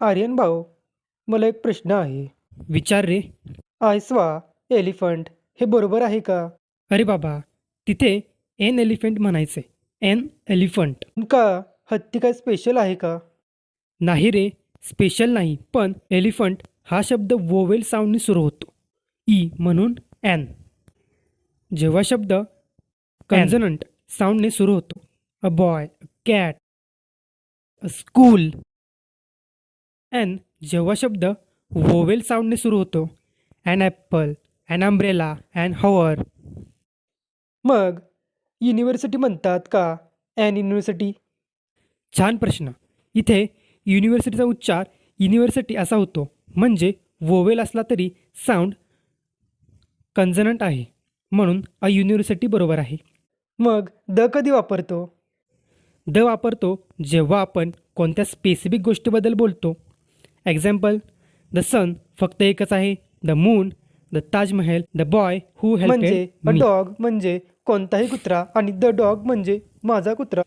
आर्यन भाऊ मला एक प्रश्न आहे. विचार रे. आयस्वा एलिफंट हे बरोबर आहे का? अरे बाबा तिथे एन एलिफंट म्हणायचे. An elephant. का हत्ती काय स्पेशल आहे का? नाही रे स्पेशल नाही पण एलिफंट हा शब्द वोवेल साऊंडने सुरू होतो. ई म्हणून एन. जेव्हा शब्द कन्झनंट साऊंडने सुरू होतो. A boy a cat a school an जेव्हा शब्द वोवेल साऊंडने सुरू होतो an apple an umbrella an hour. मग युनिव्हर्सिटी म्हणतात का ॲन युनिव्हर्सिटी? छान प्रश्न. इथे युनिव्हर्सिटीचा उच्चार युनिव्हर्सिटी असा होतो. म्हणजे वोवेल असला तरी साऊंड कन्झनंट आहे. म्हणून अ युनिव्हर्सिटी बरोबर आहे. मग द कधी वापरतो? द वापरतो जेव्हा आपण कोणत्या स्पेसिफिक गोष्टीबद्दल बोलतो. एक्झाम्पल द सन फक्त एकच आहे. The moon the Taj Mahal the boy who म्हणजे डॉग म्हणजे कोणताही कुत्रा आणि द डॉग म्हणजे माझा कुत्रा.